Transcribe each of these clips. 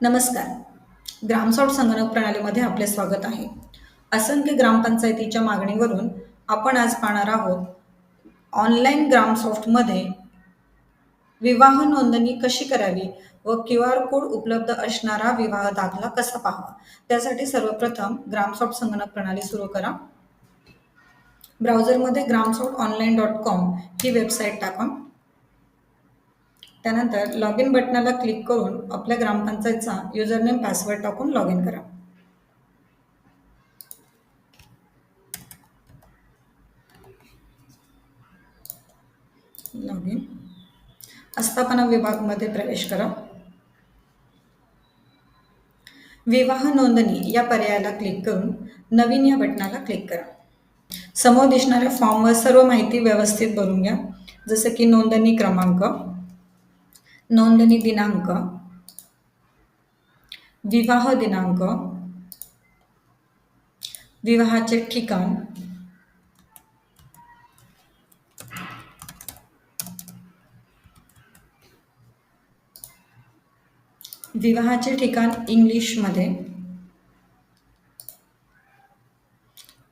नमस्कार. ग्रामसॉफ्ट संगणक प्रणालीमध्ये आपले स्वागत आहे. असंख्य ग्रामपंचायतीच्या मागणीवरून आपण आज पाहणार आहोत ऑनलाईन ग्रामसॉफ्टमध्ये विवाह नोंदणी कशी करावी व क्यू आर कोड उपलब्ध असणारा विवाह दाखला कसा पाहावा? त्यासाठी सर्वप्रथम ग्रामसॉफ्ट संगणक प्रणाली सुरू करा. ब्राउझरमध्ये ग्रामसॉफ्ट ऑनलाईन डॉट कॉम ही वेबसाईट टाका. त्यानंतर लॉग इन बटनाला क्लिक करून आपल्या ग्रामपंचायतचा युजरनेम पासवर्ड टाकून लॉग इन करा. लॉग इन आस्थापना विभागमध्ये प्रवेश करा. विवाह नोंदणी या पर्यायाला क्लिक करून नवीन या बटनाला क्लिक करा. समोर दिसणाऱ्या फॉर्मवर सर्व माहिती व्यवस्थित भरून घ्या. जसं की नोंदणी क्रमांक नोंदणी दिनांक विवाह दिनांक विवाहाचे ठिकाण विवाहाचे ठिकाण इंग्लिशमध्ये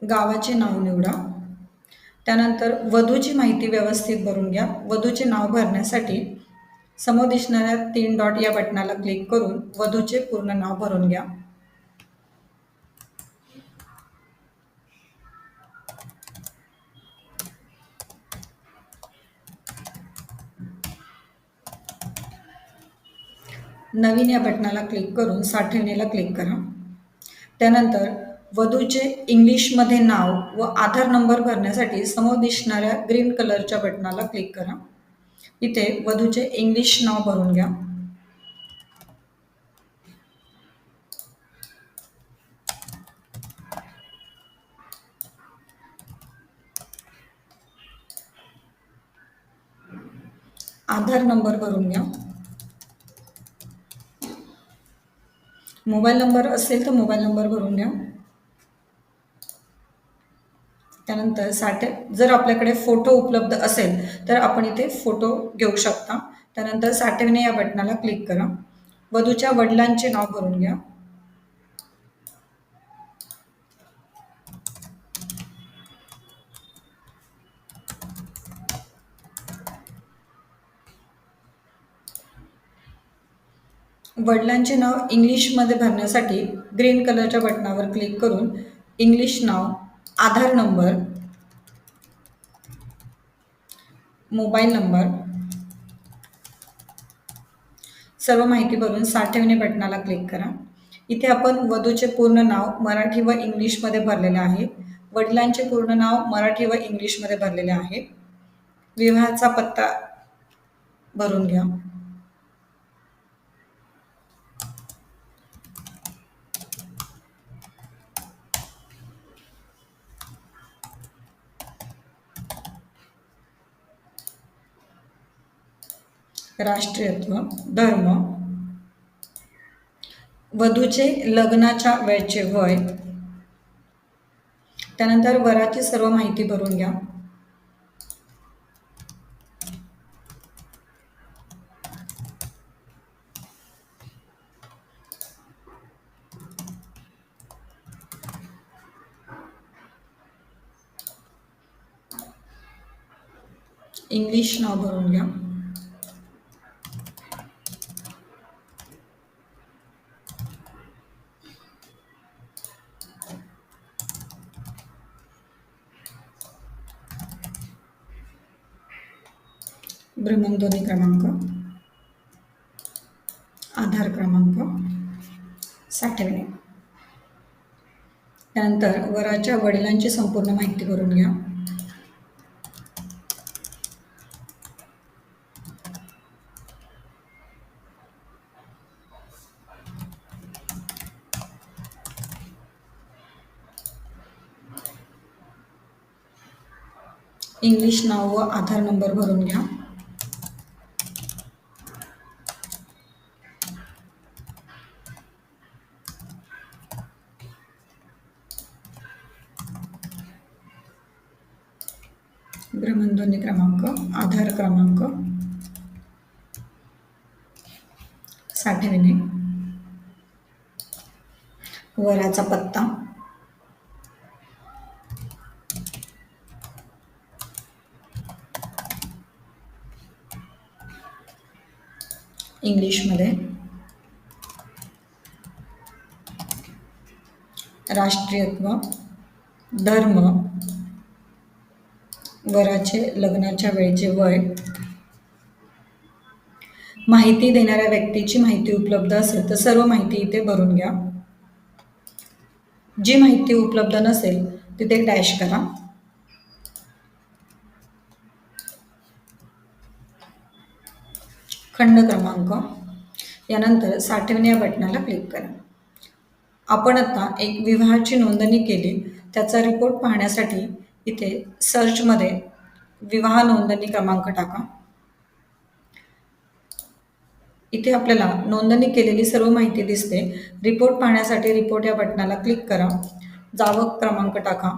गावाचे नाव निवडा. त्यानंतर वधूची माहिती व्यवस्थित भरून घ्या. वधूचे नाव भरण्यासाठी समोर दिसणाऱ्या तीन डॉट या बटनाला क्लिक करून वधूचे पूर्ण नाव भरून घ्या. नवीन या बटनाला क्लिक करून साठवणीला क्लिक करा. त्यानंतर वधूचे इंग्लिशमध्ये नाव व आधार नंबर भरण्यासाठी समोर दिसणाऱ्या ग्रीन कलरच्या बटनाला क्लिक करा. इथे वधूचे इंग्लिश नाव भरून घ्या. आधार नंबर भरून घ्या. मोबाईल नंबर असेल तर मोबाईल नंबर भरून घ्या. त्यानंतर साठे जर आपल्याकडे फोटो उपलब्ध असेल तर आपण इथे फोटो घेऊ शकता. त्यानंतर साठवणे या बटनाला क्लिक करा. वधूच्या वडिलांचे नाव भरून घ्या. वडिलांचे नाव इंग्लिशमध्ये भरण्यासाठी ग्रीन कलरच्या बटनावर क्लिक करून इंग्लिश नाव आधार नंबर मोबाईल नंबर सर्व माहिती भरून साठवणे बटनाला क्लिक करा. इथे आपण वधूचे पूर्ण नाव मराठी व इंग्लिशमध्ये भरलेले आहे. वडिलांचे पूर्ण नाव मराठी व इंग्लिशमध्ये भरलेले आहे. विवाहाचा पत्ता भरून घ्या. राष्ट्रीयत्व धर्म वधूचे लग्नाच्या वेळचे वय. त्यानंतर वराची सर्व माहिती भरून घ्या. इंग्लिश नाव भरून घ्या. भ्रमणध्वनी क्रमांक आधार क्रमांक साठवणे. त्यानंतर वराच्या वडिलांची संपूर्ण माहिती करून घ्या. इंग्लिश नाव व आधार नंबर भरून घ्या. भ्रमणध्वनी क्रमांक आधार क्रमांक साठविणे वराचा पत्ता. इंग्लिशमध्ये. राष्ट्रीयत्व धर्म वराचे लग्नाच्या वेळेचे वय. माहिती देणाऱ्या व्यक्तीची माहिती उपलब्ध असेल तर सर्व माहिती इथे भरून घ्या. जी माहिती उपलब्ध नसेल तिथे डॅश करा. खंड क्रमांक. यानंतर साठवणे या बटनाला क्लिक करा. आपण आता एक विवाहाची नोंदणी केली त्याचा रिपोर्ट पाहण्यासाठी इथे सर्चमध्ये विवाह नोंदणी क्रमांक टाका. इथे आपल्याला नोंदणी केलेली सर्व माहिती दिसते. रिपोर्ट पाहण्यासाठी रिपोर्ट या बटनाला क्लिक करा. जावक क्रमांक टाका.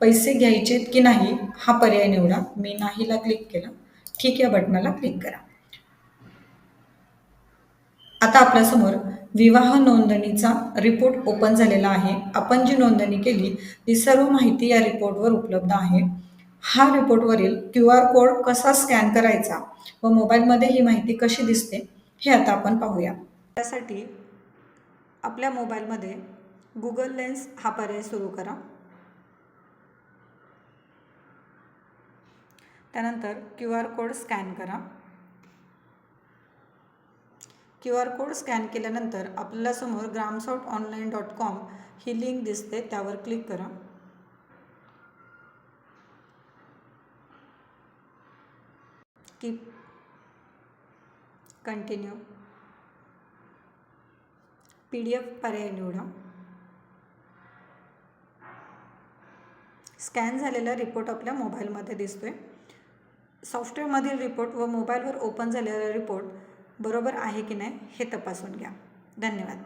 पैसे घ्यायचेत की नाही हा पर्याय निवडा. मी नाहीला क्लिक केला. ठीक या बटनाला क्लिक करा. आता आपल्यासमोर विवाह नोंदणीचा रिपोर्ट ओपन झालेला आहे. आपण जी नोंदणी केली ती सर्व माहिती या रिपोर्टवर उपलब्ध आहे. हा रिपोर्टवरील क्यू आर कोड कसा स्कॅन करायचा व मोबाईलमध्ये ही माहिती कशी दिसते हे आता आपण पाहूया. त्यासाठी आपल्या मोबाईलमध्ये गुगल लेन्स हा पर्याय सुरू करा. त्यानंतर क्यू आर कोड स्कॅन करा. क्यू आर कोड स्कॅन केल्यानंतर आपल्याला समोर ग्रामसॉफ्ट ऑनलाईन डॉट कॉम ही लिंक दिसते त्यावर क्लिक करा. Keep continue P D F पर्याय निवडा. स्कॅन झालेला रिपोर्ट आपल्या मोबाईलमध्ये दिसतोय. सॉफ्टवेअरमधील रिपोर्ट व मोबाईलवर ओपन झालेला रिपोर्ट बरोबर आहे की नाही हे तपासून घ्या. धन्यवाद.